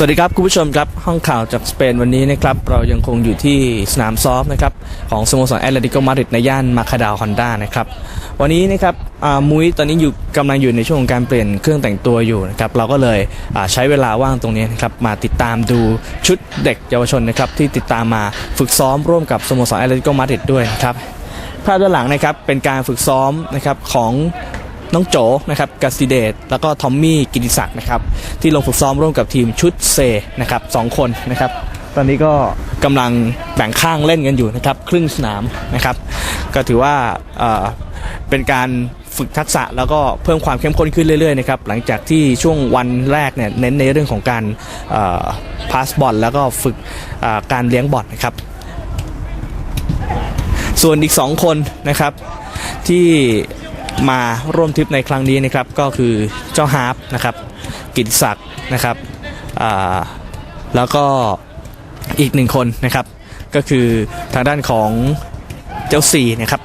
สวัสดีครับ คุณผู้ชมครับห้องข่าวจากสเปนวันนี้นะครับเรายังคงอยู่ที่สนามซ้อมนะครับของสโมสรแอตเลติโกมาดริดในย่านมาคาดาวฮอนด้านะครับวันนี้นะครับมุ้ยตอนนี้อยู่กำลังอยู่ในช่วงของการเปลี่ยนเครื่องแต่งตัวอยู่นะครับเราก็เลยใช้เวลาว่างตรงนี้นะครับมาติดตามดูชุดเด็กเยาวชนนะครับที่ติดตามมาฝึกซ้อมร่วมกับสโมสรแอตเลติโกมาดริดด้วยนะครับภาพด้านหลังนะครับเป็นการฝึกซ้อมนะครับของ น้องโจนะครับกัสติเดตแล้วก็ทอมมี่กิติศักดิ์นะครับที่ลงฝึกซ้อมร่วมกับทีมชุดเซนะครับสองคนนะครับตอนนี้ก็กำลังแบ่งข้างเล่นกันอยู่นะครับครึ่งสนามนะครับ ก็ถือว่าเป็นการฝึกทักษะแล้วก็เพิ่มความเข้มข้นขึ้นเรื่อยๆนะครับหลังจากที่ช่วงวันแรกเนี่ยเน้นในเรื่องของการพาสบอลแล้วก็ฝึกการเลี้ยงบอลนะครับ ส่วนอีก 2 คนนะครับที่ มาร่วมทริปในครั้งนี้นะครับก็คือเจ้าฮาร์ปนะครับกิตศักดิ์นะครับแล้วก็อีกหนึ่งคนนะครับ ก็คือทางด้านของเจ้าซีนะครับ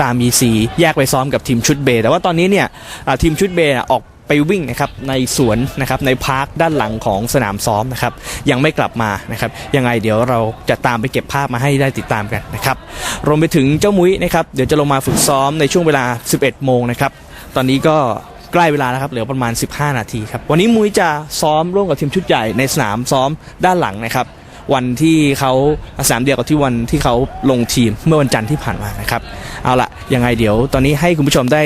ตามมีซีแยกไปซ้อมกับทีมชุดเบย์แต่ว่าตอนนี้เนี่ยทีมชุดเบย์ออก ไปวิ่งนะครับในสวนนะครับในพาร์คด้านหลังของสนามซ้อมนะครับยังไม่กลับมานะครับยังไงเดี๋ยวเราจะตามไปเก็บภาพมาให้ได้ติดตามกันนะครับรวมไปถึงเจ้ามุ้ยนะครับเดี๋ยวจะลงมาฝึกซ้อมในช่วงเวลา 11 โมงนะครับตอนนี้ก็ใกล้เวลาแล้วครับเหลือประมาณ 15 นาทีครับวันนี้มุ้ยจะซ้อมร่วมกับทีมชุดใหญ่ในสนามซ้อมด้านหลังนะครับวันที่เขาสนามเดียวกับที่วันที่เขาลงทีมเมื่อวันจันทร์ที่ผ่านมานะครับ เอาละยังไงเดี๋ยวตอนนี้ให้คุณผู้ชมได้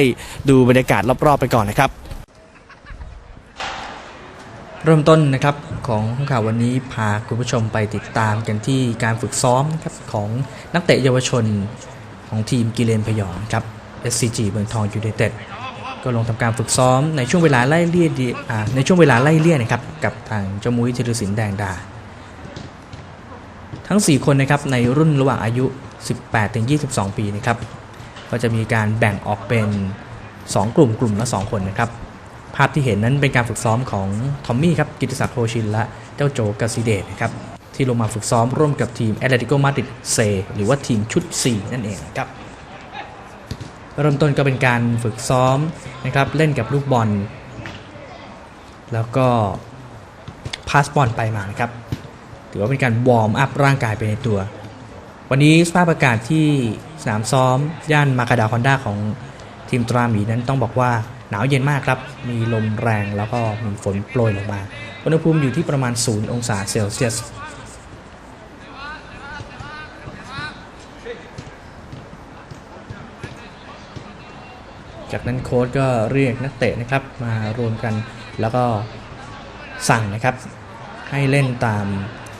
ดูบรรยากาศรอบๆไปก่อนนะครับ เริ่มต้นนะครับของข่าววันนี้พาคุณผู้ชมไปติดตามกันที่การฝึกซ้อมนะครับของนักเตะเยาวชนของทีมกิเลนพยองครับ SCG เมืองทองยูไนเต็ดก็ลงทำการฝึกซ้อมในช่วงเวลาไล่เลี่ยในช่วงเวลาไล่เลี่ยนะครับกับทางเจ้ามุ้ยธีรศิลป์แดงดา ทั้ง 4 คนนะครับในรุ่นระหว่างอายุ 18-22 ปีนะครับก็จะมีการแบ่งออกเป็น 2 กลุ่มกลุ่มละ 2 คนนะครับ ภาพที่เห็นนั้นเป็นการฝึกซ้อมของทอมมี่ครับกิติศักดิ์โคชินและเจ้าโจกาซิเดตนะครับที่ลงมาฝึกซ้อมร่วมกับทีมแอตเลติโกมาดริดเซหรือว่าทีมชุด 4 นั่นเองครับเริ่มต้นก็เป็นการฝึกซ้อมนะครับเล่นกับลูกบอล แล้วก็พาสบอลไปมานะครับถือว่าเป็นการวอร์มอัพร่างกายไปในตัว วันนี้สภาพอากาศที่สนามซ้อม ย่านมาคาดาคอนด้าของทีมตราหมีนั้นต้องบอกว่า หนาวเย็นมากครับ มีลมแรงแล้วก็มีฝนโปรยลงมา อุณหภูมิอยู่ที่ประมาณ 0 องศาเซลเซียสจากนั้นโค้ชก็เรียกนักเตะนะครับมารวมกันแล้วก็สั่งนะครับ ให้เล่นตาม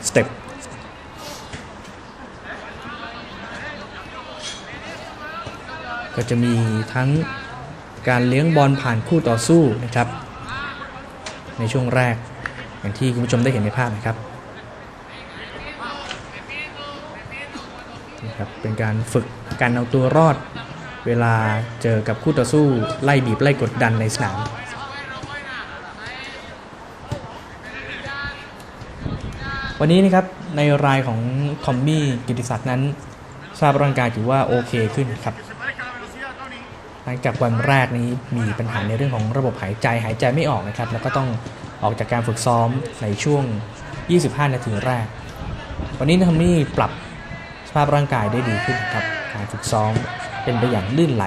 สเต็ปก็จะมีทั้ง การเลี้ยงบอลผ่านคู่ต่อสู้นะครับ ในช่วงแรกอย่างที่คุณผู้ชมได้เห็นในภาพนะครับนะครับ เป็นการฝึกการเอาตัวรอด เวลาเจอกับคู่ต่อสู้ ไล่บีบไล่กดดันในสนามวันนี้นะครับในรายของทอมมี่กิติศักดิ์นั้นทราบร่างกายถือว่าโอเคขึ้นครับ จากวันแรกนี้มีปัญหาในเรื่องของระบบหายใจหายใจไม่ออกนะครับ แล้วก็ต้องออกจากการฝึกซ้อมในช่วง 25 นาทีแรก วันนี้ทอมมี่ปรับสภาพร่างกายได้ดีขึ้นครับ การฝึกซ้อมเป็นไปอย่างลื่นไหล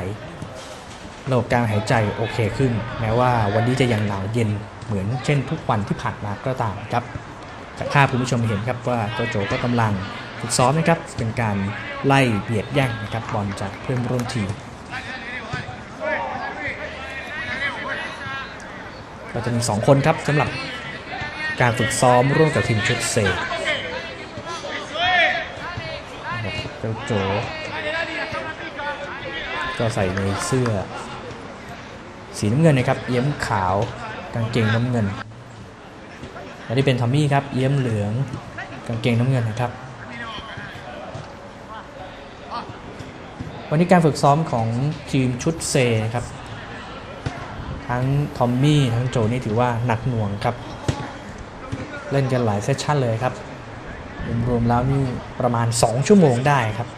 ระบบการหายใจโอเคขึ้น แม้ว่าวันนี้จะยังหนาวเย็นเหมือนเช่นทุกวันที่ผ่านมาก็ตามครับจากภาพคุณผู้ชมเห็นครับว่าเจ้าโจก็กำลังฝึกซ้อมนะครับเป็นการไล่เบียดแย่งนะครับบอลจากเพื่อนร่วมทีม ก็จะมี 2 คนครับสำหรับการฝึกซ้อมร่วมกับทีมชุดเซนะครับเจ้าโจ ก็ใส่ในเสื้อ สีน้ำเงินนะครับ เอี้ยมขาวกางเกงน้ำเงิน และที่เป็นทอมมี่ครับ เอี้ยมเหลืองกางเกงน้ำเงินนะครับ วันนี้การฝึกซ้อมของทีมชุดเซครับ ทั้งทอมมี่ทั้งโจนี่ถือว่าหนักหน่วงครับ เล่นกันหลายเซสชั่นเลยครับ รวมๆแล้วนี่ประมาณ 2 ชั่วโมงได้ครับ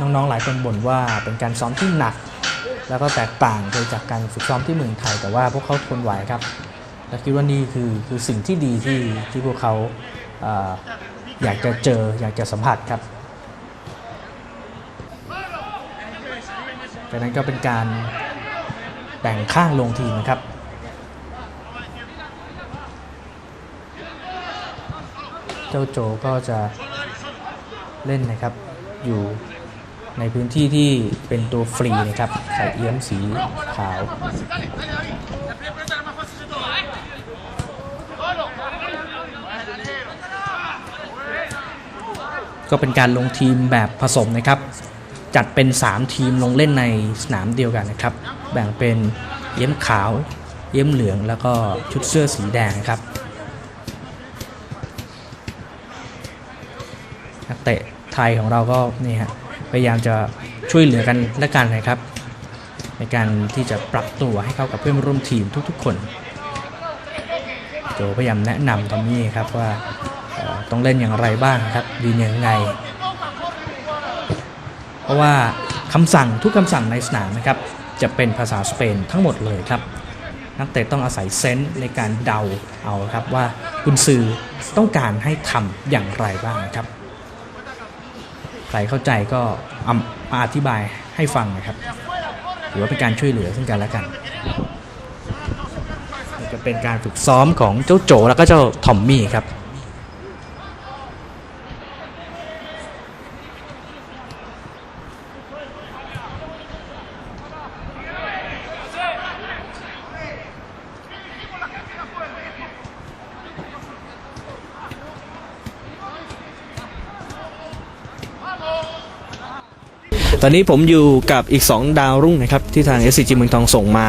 น้องๆ หลายคนบ่นว่าเป็นการซ้อมที่หนัก แล้วก็แตกต่างไปจากการฝึกซ้อมที่เมืองไทย แต่ว่าพวกเขาทนไหวครับ และคิดว่านี่คือคือสิ่งที่ดีที่ที่พวกเขา อยากจะเจออยากจะสัมผัสครับ จากนั้นก็เป็นการแบ่งข้างลงทีมนะครับเจ้าโจก็จะเล่นนะครับอยู่ในพื้นที่ที่เป็นตัวฟรีนะครับใส่เอี้ยมสีขาว ก็เป็นการลงทีมแบบผสมนะครับ จัดเป็น 3 ทีมลงเล่นในสนามเดียวกันนะครับ แบ่งเป็นเอี้ยมขาวเอี้ยมเหลืองแล้วก็ชุดเสื้อสีแดงครับนักเตะไทยของเราก็นี่ฮะพยายามจะช่วยเหลือกันและกันนะครับ ในการที่จะปรับตัวให้เข้ากับเพื่อนร่วมทีมทุกๆ คนโจพยายามแนะนำทอมมี่ครับว่า ต้องเล่นอย่างไรบ้างครับดีนยังไง เพราะว่าคำสั่งทุกคำสั่งในสนามนะครับ จะเป็นภาษาสเปนทั้งหมดเลยครับ นักเตะต้องอาศัยเซนส์ในการเดาเอาครับว่ากุนซือต้องการให้ทำอย่างไรบ้างครับ ใครเข้าใจก็อามาอธิบายให้ฟังนะครับหรือว่าเป็นการช่วยเหลือซึ่งกันและกันจะเป็นการฝึกซ้อมของเจ้าโจแล้วก็เจ้าทอมมี่ครับ ตอนนี้ผมอยู่กับอีก 2 ดาวรุ่งนะครับที่ทาง SCG เมืองทองส่งมา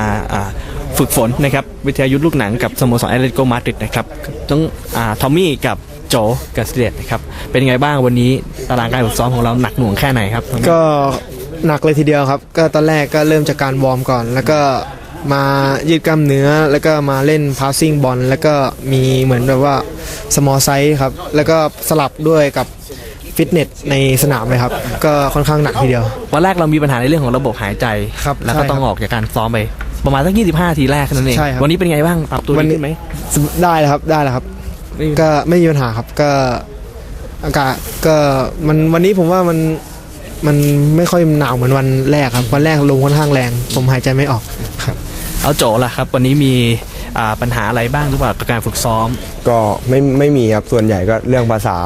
ฝึกฝนนะครับวิทยายุทธลูกหนังกับสโมสรแอตเลติโกมาดริดนะครับต้องอทอมมี่กับโจกับสเตดนะครับเป็นไงบ้างวันนี้ตารางการฝึกซ้อมของเราหนักหน่วงแค่ไหนครับก็หนักเลยทีเดียวครับ ก็ตอนแรกก็เริ่มจากการวอร์มก่อน แล้วก็มายืดกล้ามเนื้อ แล้วก็มาเล่นพาสซิ่งบอลแล้วก็มีเหมือนแบบว่า small size ครับ แล้วก็สลับด้วยกับ ฟิตเนสในสนามเลยครับ ก็ค่อนข้างหนักทีเดียว วันแรกเรามีปัญหาในเรื่องของระบบหายใจ ครับแล้วก็ใช่ครับต้องออกจากการซ้อมไป ประมาณสัก 25ทีแรกแค่นั้นเอง ใช่ครับวันนี้เป็นไงบ้างปรับตัววัดีนนี้ ขึ้นไหม ได้แล้วครับได้แล้วครับก็ไม่มีปัญหาครับก็อากาศก็มันวันนี้ผมว่ามันมันไม่ค่อยหนาวเหมือนวันแรกครับ วันแรกลมค่อนข้างแรง ผมหายใจไม่ออกครับ เอาโจล่ะครับ วันนี้มี อ่าปัญหาอะไรบ้างหรือเปล่ากับการฝึกซ้อม ก็ไม่ไม่มีครับส่วนใหญ่ก็เรื่องภาษา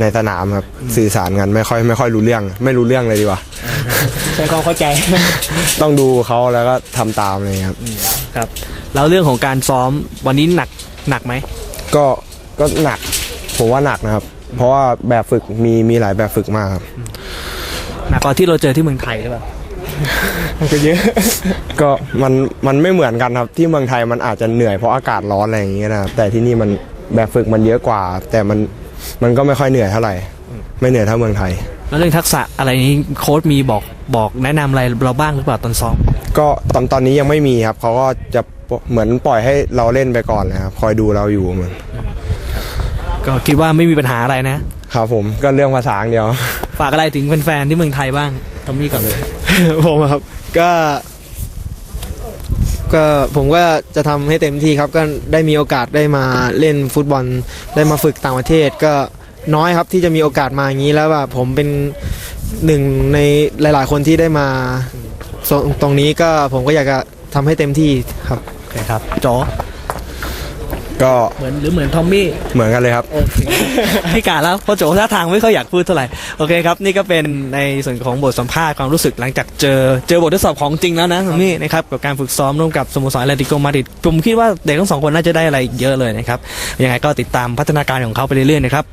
ในสนามครับสื่อสารกันไม่ค่อยไม่ค่อยรู้เรื่อง ไม่รู้เรื่องเลยดีกว่า ใช้ความเข้าใจ ต้องดูเขาแล้วก็ทำตามเลยครับ ครับแล้วเรื่องของการซ้อมวันนี้หนักหนักไหมก็ก็หนักผมว่าหนักนะครับ เพราะว่าแบบฝึกมีมีหลายแบบฝึกมากครับ หนักกว่าที่เราเจอที่เมืองไทยหรือเปล่า มันก็เยอะ ก็มันมันไม่เหมือนกันครับ ที่เมืองไทยมันอาจจะเหนื่อยเพราะอากาศร้อนอะไรอย่างเงี้ยนะครับแต่ที่นี่มันแบบฝึกมันเยอะกว่า แต่มันมันก็ไม่ค่อยเหนื่อยเท่าไหร่ ไม่เหนื่อยเท่าเมืองไทย แล้วเรื่องทักษะอะไรนี้โค้ชมีบอกบอกแนะนำอะไรเราบ้างหรือเปล่าตอนซ้อม ก็ตอนตอนนี้ยังไม่มีครับเขาก็จะเหมือนปล่อยให้เราเล่นไปก่อนเลยครับคอยดูเราอยู่เหมือนก็คิดว่าไม่มีปัญหาอะไรนะ ครับผมก็เรื่องภาษาอย่างเดียว ฝากอะไรถึงแฟนๆที่เมืองไทยบ้างทอมมี่ก่อนเลย ผมครับก็ก็ผมก็จะทำให้เต็มที่ครับ ก็ได้มีโอกาสได้มาเล่นฟุตบอล ได้มาฝึกต่างประเทศ ก็น้อยครับที่จะมีโอกาสมาอย่างนี้แล้วว่าผมเป็นหนึ่งในหลาย ๆ คนที่ได้มาตรงตรงนี้ก็ผมก็อยากจะทำให้เต็มที่ครับโอเคครับโจ ก็เหมือนหรือเหมือนทอมมี่เหมือนกันเลยครับพี่กาแล้วเพราะโจท่าทางไม่ค่อยอยากพูดเท่าไหร่โอเคครับนี่ก็เป็นในส่วนของบทสัมภาษณ์ความรู้สึกหลังจากเจอเจอบททดสอบของจริงแล้วนะทอมมี่นะครับกับการฝึกซ้อมร่วมกับสโมสรแอตเลติโกมาดริดผมคิดว่าเด็กทั้งสองคนน่าจะได้อะไรเยอะเลยนะครับยังไงก็ติดตามพัฒนาการของเขาไปเรื่อยๆนะครับ